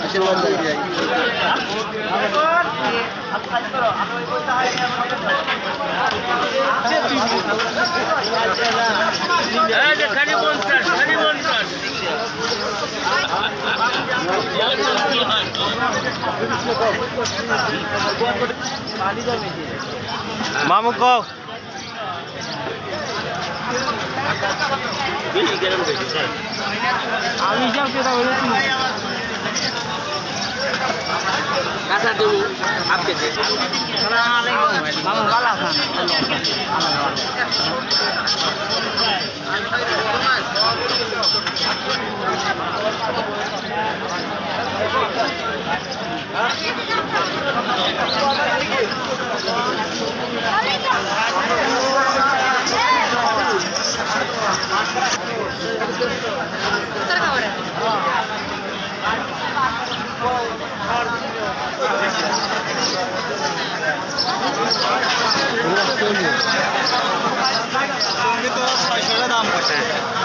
আশীর্বাদ মামু কও। আমি হিসাব কেটা তুমি কাঁচা দেবো হাফ কেজি মামু ভালো আছে